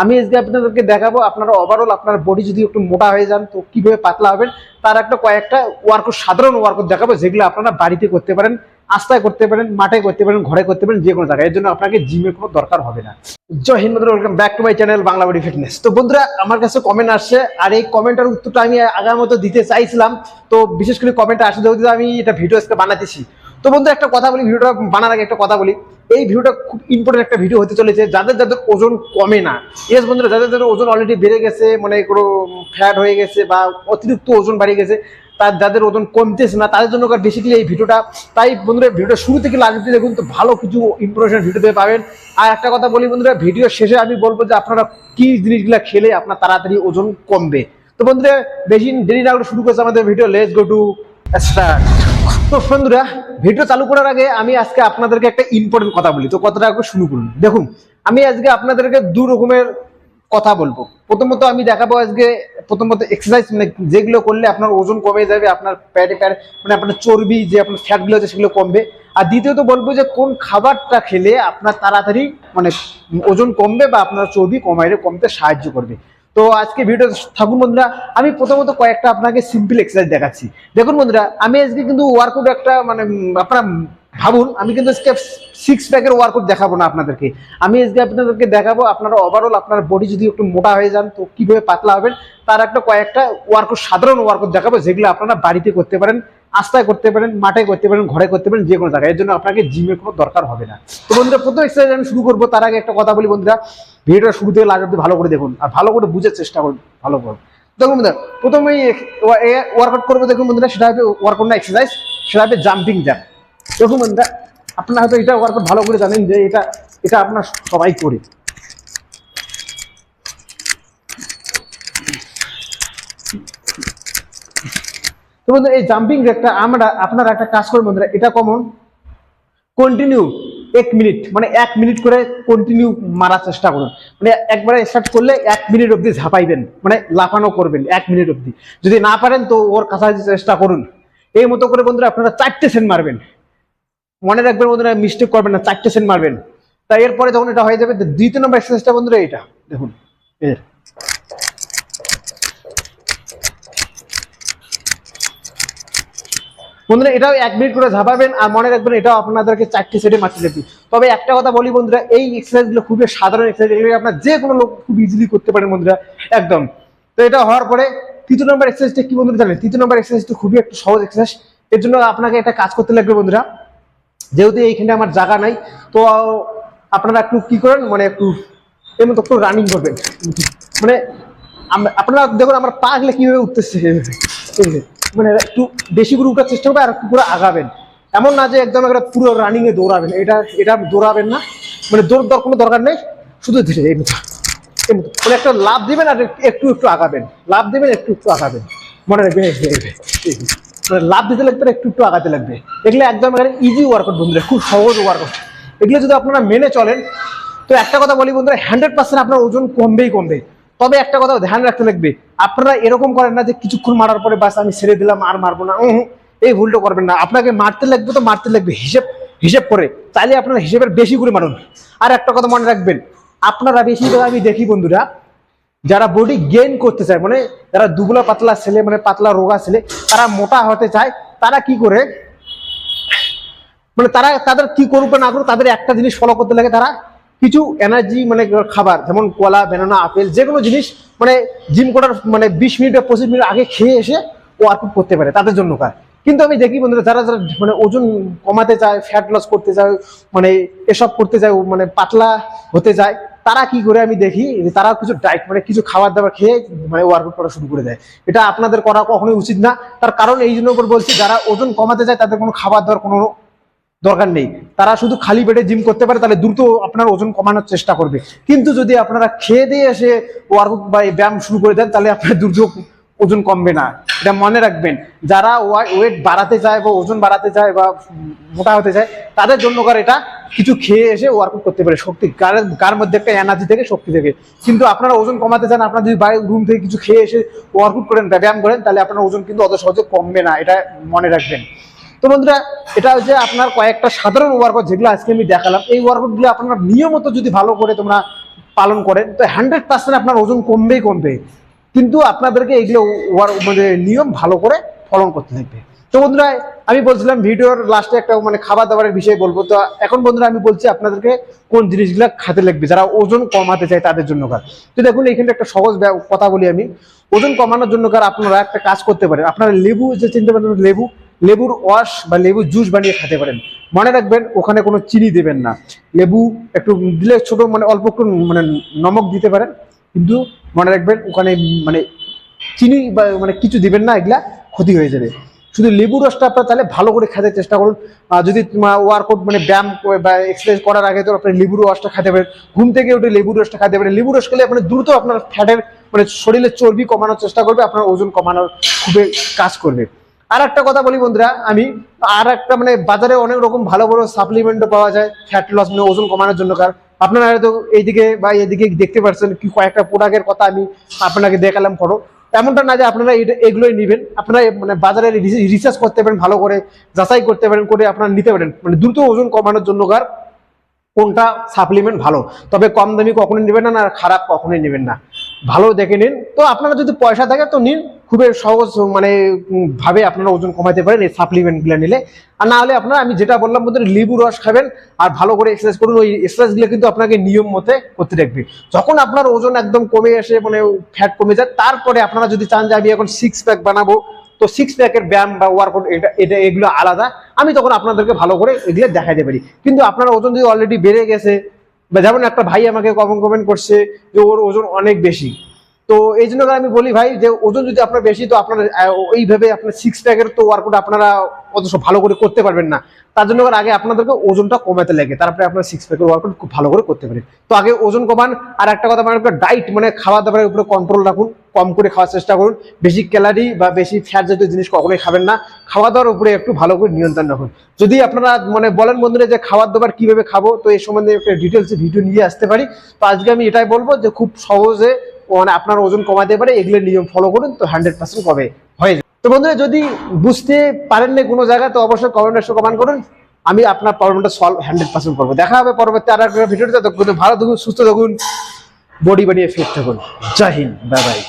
আমি আজকে আপনাদেরকে দেখাবো, আপনারা ওভারঅল আপনার বডি যদি একটু মোটা হয়ে যান, তো কীভাবে পাতলা হবেন, তার একটা কয়েকটা ওয়ার্কআউট সাধারণ ওয়ার্কআউট দেখাবো, যেগুলো আপনারা বাড়িতে করতে পারেন, আস্তায় করতে পারেন, মাঠে করতে পারেন, ঘরে করতে পারেন, যে কোনো জায়গায়। এর জন্য আপনাকে জিমের কোনো দরকার হবে না। Jai Hind welcome back to my channel Bangla body fitness তো বন্ধুরা, আমার কাছে কমেন্ট আসছে, আর এই কমেন্টের উত্তরটা আমি আগার মতো দিতে চাইছিলাম, তো বিশেষ করে কমেন্ট আসে যেহেতু আমি এটা ভিডিও আজকে বানাতেছি। তো বন্ধু, একটা কথা বলি, ভিডিওটা বানার আগে একটা কথা বলি। এই ভিডিওটা খুব ইম্পর্টেন্ট একটা ভিডিও হতে চলেছে। যাদের যাদের ওজন কমে না ইয়েস বন্ধুরা, যাদের যাদের ওজন অলরেডি বেড়ে গেছে মানে কোনো ফ্যাট হয়ে গেছে বা অতিরিক্ত ওজন বাড়ে গেছে, তার যাদের ওজন কমতেছে না, তাদের জন্য বেসিক্যালি এই ভিডিওটা। তাই বন্ধুরা, ভিডিওটা শুরু থেকে অব্দি দেখুন, তো ভালো কিছু ইনফরমেশন ভিডিওতে পাবেন। আর একটা কথা বলি বন্ধুরা ভিডিও শেষে আমি বলব যে আপনারা কি জিনিসগুলো খেলে আপনার তাড়াতাড়ি ওজন কমবে। তো বন্ধুরা, বেশি দেরি না শুরু করেছে আমাদের video let's go to start তো বন্ধুরা ভিডিও চালু করার আগে আমি আজকে আপনাদেরকে একটা ইম্পর্টেন্ট কথা বলি। তো কথাটা একটু শুরু করুন। দেখুন, আমি আজকে আপনাদেরকে দু রকমের কথা বলব। প্রথমত আমি দেখাবো আজকে, প্রথমত এক্সারসাইজ মানে যেগুলো করলে আপনার ওজন কমে যাবে, আপনার প্যাটে প্যাট মানে আপনার চর্বি, যে আপনার ফ্যাটগুলো আছে সেগুলো কমবে। আর দ্বিতীয়ত বলব যে কোন খাবারটা খেলে আপনার তাড়াতাড়ি মানে ওজন কমবে বা আপনার চর্বি কমাইলে কমতে সাহায্য করবে। তো আজকে ভিডিও থাকুন বন্ধুরা, আমি প্রথমত কয়েকটা আপনাকে সিম্পল এক্সারসাইজ দেখাচ্ছি। দেখুন বন্ধুরা, আমি আজকে কিন্তু ওয়ার্কআউট একটা মানে আপনারা ভাবুন, আমি কিন্তু আজকে সিক্স প্যাকের ওয়ার্কআউট দেখাবো না আপনাদেরকে। আমি আজকে আপনাদেরকে দেখাবো আপনারা ওভারঅল আপনার বডি যদি একটু মোটা হয়ে যান, তো কীভাবে পাতলা হবেন, তার একটা কয়েকটা ওয়ার্কআউট সাধারণ ওয়ার্কআউট দেখাবো, যেগুলো আপনারা বাড়িতে করতে পারেন। আস্তায় করতে পারেন, মাঠে করতে পারেন, ঘরে করতে পারেন যে কোনো জায়গায়। এর জন্য আপনাকে জিমের কোনো দরকার হবে না। তো বন্ধুরা, প্রথম এক্সারসাইজ আমি শুরু করব। তার আগে একটা কথা বলি বন্ধুরা, ভিডিওটা শুরু থেকে লাগাতে ভালো করে দেখুন। আর ভালো করে বুঝার চেষ্টা করুন, ভালো করে। দেখুন বন্ধুরা প্রথমেই ওয়ার্কআউট করব দেখুন বন্ধুরা, সেটা হবে ওয়ার্কআউট না এক্সারসাইজ সেটা হবে জাম্পিং জ্যাপ দেখুন বন্ধুরা, আপনারা হয়তো এটা ওয়ার্কআউট ভালো করে জানেন যে এটা এটা আপনার সবাই করে। তো বন্ধু, এই জাম্পিং জ্যাকটা আমরা, আপনারা একটা কাজ করুন বন্ধুরা, এটা কমন। কন্টিনিউ এক মিনিট মানে এক মিনিট করে কন্টিনিউ মারার চেষ্টা করুন। মানে একবারে স্টার্ট করলে এক মিনিট অবধি ঝাঁপাইবেন মানে লাফানো করবেন, এক মিনিট অবধি। যদি না পারেন তো ওর কাছাকাছি চেষ্টা করুন। এই মতো করে বন্ধুরা আপনারা চারটে সেন্ট মারবেন। মনে রাখবেন বন্ধুরা মিস্টেক করবেন না, চারটে সেন্ট মারবেন। তাই এরপরে যখন এটা হয়ে যাবে দ্বিতীয় নম্বর এক্সারসাইজটা বন্ধুরা এটা দেখুন এর বন্ধুরা, এটাও এক মিনিট করে ঝাপাবেন আর মনে রাখবেন এটাও আপনাদেরকে চারটি সেটে মারতে যেতে তবে একটা কথা বলি বন্ধুরা, এই এক্সারসাইজগুলো খুবই সাধারণ এক্সারসাইজ আপনার যে কোনো লোক খুব ইজিলি করতে পারেন বন্ধুরা, একদম। তো এটা হওয়ার পরে তৃতীয় নম্বর এক্সারসাইজটা কি বন্ধুরা জানেন? তৃতীয় নম্বর এক্সারসাইজটা খুবই একটা সহজ এক্সারসাইজ এর জন্য আপনাকে একটা কাজ করতে লাগবে বন্ধুরা, যেহেতু এইখানে আমার জায়গা নাই, তো আপনারা একটু কি করেন মানে একটু এর মতো একটু রানিং করবেন। মানে আপনারা দেখুন, আমার পা গেলে কীভাবে উঠতেছে। মানে একটু বেশি করে উঠার চেষ্টা করবে আর একটু পুরো আগাবেন। এমন না যে একদম একটা পুরো রানিং এ দৌড়াবেন। এটা এটা দৌড়াবেন না। মানে দৌড় দেওয়ার কোনো দরকার নেই। শুধু ধীরে, এই মতো এই মতো। মানে একটা লাভ দেবেন আর একটু একটু আগাবেন। লাভ দেবেন, একটু একটু আগাবেন। মনে রাখবেন। মানে লাভ দিতে লাগবে একটু একটু আগাতে লাগবে। এগুলো একদম ইজি ওয়ার্কআউট বন্ধুরা। খুব সহজ ওয়ার্কআউট এগুলো যদি আপনারা মেনে চলেন, তো একটা কথা বলি বন্ধুরা হান্ড্রেড পার্সেন্ট আপনার ওজন কমবেই কমবে। তবে একটা কথা ধ্যান রাখতে লাগবে। আপনারা এরকম করেন না যে কিছুক্ষণ মারার পরে বাস আমি ছেড়ে দিলাম, আর মারবো না। এই ভুলটা করবেন না। আপনাকে মারতে লাগবে তো মারতে লাগবে, হিসেব হিসেব করে। চাইলে আপনারা হিসেবের বেশি করে মারুন। আর একটা কথা মনে রাখবেন, আপনারা বেশিরভাগ আমি দেখি বন্ধুরা, যারা বডি গেইন করতে চায় মানে যারা দুবলা পাতলা ছেলে মানে পাতলা রোগা ছেলে, তারা মোটা হতে চায়, তারা কি করে? মানে তারা, তাদের কি করুক না করুক, তাদের একটা জিনিস ফলো করতে লাগে তারা কিছু এনার্জি মানে খাবার, যেমন কলা বেনানা আপেল যে কোনো জিনিস মানে জিম করার মানে বিশ মিনিট বা পঁচিশ মিনিট আগে খেয়ে এসে ওয়ার্কআউট করতে পারে, তাদের জন্য কার কিন্তু আমি দেখি বন্ধুরা, যারা যারা মানে ওজন কমাতে চায় ফ্যাট লস করতে চায় মানে এসব করতে চায় মানে পাতলা হতে চায়, তারা কি করে আমি দেখি তারা কিছু ডায়েট মানে কিছু খাবার দাবার খেয়ে মানে ওয়ার্কআউট করা শুরু করে দেয়। এটা আপনাদের করা কখনোই উচিত না। তার কারণ এই জন্য বলছি, যারা ওজন কমাতে চায়, তাদের কোনো খাবার দাবার, কোনো দরকার নেই। তারা শুধু খালি পেটে জিম করতে পারে, তাহলে দ্রুত আপনার ওজন কমানোর চেষ্টা করবে। কিন্তু যদি আপনারা খেয়ে দিয়ে এসে ওয়ার্কআউট বা ব্যায়াম শুরু করে দেন, তাহলে আপনার দ্রুত ওজন কমবে না। এটা মনে রাখবেন, যারা ওয়েট বাড়াতে চায় বা ওজন বাড়াতে চায় বা মোটা হতে চায়, তাদের জন্য কার এটা কিছু খেয়ে এসে ওয়ার্কআউট করতে পারে। শক্তি গার মধ্যে একটা এনার্জি থেকে, শক্তি থেকে। কিন্তু আপনারা ওজন কমাতে চান, আপনারা যদি বাইরে রুম থেকে কিছু খেয়ে এসে ওয়ার্কআউট করেন ব্যায়াম করেন, তাহলে আপনার ওজন কিন্তু অত সহজে কমবে না। এটা মনে রাখবেন। তো বন্ধুরা, এটা হচ্ছে আপনার কয়েকটা সাধারণ ওয়ার্কআউট যেগুলো আজকে আমি দেখালাম। এই ওয়ার্কআউটগুলো আপনারা নিয়মিত যদি ভালো করে তোমরা পালন করেন, তো হান্ড্রেড পার্সেন্ট আপনার ওজন কমবেই কমবে। কিন্তু আপনাদেরকে এইগুলো মানে নিয়ম ভালো করে ফলন করতে থাকবে। তো বন্ধুরা, আমি বলছিলাম ভিডিওর লাস্টে একটা মানে খাবার দাবারের বিষয়ে বলব। তো এখন বন্ধুরা, আমি বলছি আপনাদেরকে কোন জিনিসগুলো খেতে লাগবে, যারা ওজন কমাতে চায় তাদের জন্য কার। তো দেখুন, এখানে একটা সহজ কথা বলি আমি। ওজন কমানোর জন্য কার আপনারা একটা কাজ করতে পারেন। আপনারা লেবু, যে চিনতে লেবু লেবুর ওয়াশ বা লেবু জুস বানিয়ে খেতে পারেন। মনে রাখবেন, ওখানে কোনো চিনি দেবেন না। লেবু একটু দিলে ছোট মানে অল্প একটু মানে নমক দিতে পারেন। কিন্তু মনে রাখবেন, ওখানে মানে চিনি বা মানে কিছু দিবেন না, এগুলা ক্ষতি হয়ে যাবে। শুধু লেবু রসটা আপনার তাহলে ভালো করে খেতে চেষ্টা করুন। যদি ওয়ার্কআউট মানে ব্যায়াম বা এক্সারসাইজ করার আগে তো আপনি লেবুর রসটা খেতে পারেন। ঘুম থেকে উঠে লেবু রসটা খেতে পারেন। লেবু রস খেলে আপনি দ্রুত আপনার ফ্যাটের মানে শরীরের চর্বি কমানোর চেষ্টা করবে, আপনার ওজন কমানোর খুবই কাজ করবে। আর একটা কথা বলি বন্ধুরা, আমি আর একটা মানে বাজারে অনেক রকম ভালো ভালো সাপ্লিমেন্টও পাওয়া যায় ফ্যাট লস মানে ওজন কমানোর জন্য কার। আপনারা হয়তো এইদিকে বা এদিকে দেখতে পাচ্ছেন কি কয়েকটা প্রোডাক্টের কথা আমি আপনাকে দেখালাম করো এমনটা না যে আপনারা এগুলোই নেবেন, আপনারা মানে বাজারে রিসার্চ করতে পারেন, ভালো করে যাচাই করতে পারেন, করে আপনারা নিতে পারেন। মানে দ্রুত ওজন কমানোর জন্য কার, কোনটা সাপ্লিমেন্ট ভালো। তবে কম দামি কখনোই নেবেন না আর খারাপ কখনোই নেবেন না। ভালো দেখে নিন। তো আপনারা যদি পয়সা থাকে তো নিন খুবই সহজ মানে ভাবে আপনারা ওজন কমাতে পারেন এই সাপ্লিমেন্টগুলো নিলে। আর না হলে আপনারা, আমি যেটা বললাম বলতে লেবু রস খাবেন আর ভালো করে এক্সারসাইজ করুন, ওই এক্সারসাইজগুলো কিন্তু আপনাকে নিয়ম মতে করতে রাখবে যখন আপনার ওজন একদম কমে আসে মানে ফ্যাট কমে যায়, তারপরে আপনারা যদি চান যে আমি এখন সিক্স প্যাক বানাবো, তো সিক্স প্যাকের ব্যায়াম বা ওয়ার্কআউট এটা এটা, এগুলো আলাদা। আমি তখন আপনাদেরকে ভালো করে এগুলো দেখাতে পারি। কিন্তু আপনার ওজন যদি অলরেডি বেড়ে গেছে, বা যেমন একটা ভাই আমাকে কমেন্ট কমেন্ট করছে যে ওর ওজন অনেক বেশি। তো এই জন্য আমি বলি ভাই যে ওজন যদি আপনার বেশি, তো আপনার ওইভাবে আপনার সিক্স প্যাকের তো ওয়ার্কআউট আপনারা অত ভালো করে করতে পারবেন না। তার জন্য আগে আপনাদেরকে ওজনটা কমাতে লাগে, তারপরে আপনার সিক্স প্যাকের ওয়ার্কআউট খুব ভালো করে করতে পারেন। তো আগে ওজন কমান, আর একটা কথা মানে ডাইট মানে খাওয়া দাওয়ার উপরে কন্ট্রোল রাখুন, কম করে খাওয়ার চেষ্টা করুন। বেশি ক্যালারি বা বেশি ফ্যাট জাতীয় জিনিস কখনোই খাবেন না খাওয়া দাওয়ার উপরে একটু ভালো করে নিয়ন্ত্রণ রাখুন। যদি আপনারা মানে বলেন বন্ধুরা যে খাবার দাবার কীভাবে খাব, তো এই সম্বন্ধে একটা ডিটেলস ভিডিও নিয়ে আসতে পারি। তো আজকে আমি এটাই বলব যে খুব সহজে মানে আপনার ওজন কমাতে পারে, এগুলো নিয়ম ফলো করুন, তো হান্ড্রেড পার্সেন্ট কবে হয়ে যাবে। তো বন্ধুরা, যদি বুঝতে পারেন না কোনো জায়গায়, তো অবশ্যই কমেন্ট বক্সে কমেন্ট করুন। আমি আপনার প্রবলেমটা সলভ হান্ড্রেড পার্সেন্ট করব। দেখা হবে পরবর্তী আর একটা ভিডিওটা ভালো থাকুন, সুস্থ থাকুন বডি বানিয়ে ফিট থাকুন। জয় হিন্দ বাই বাই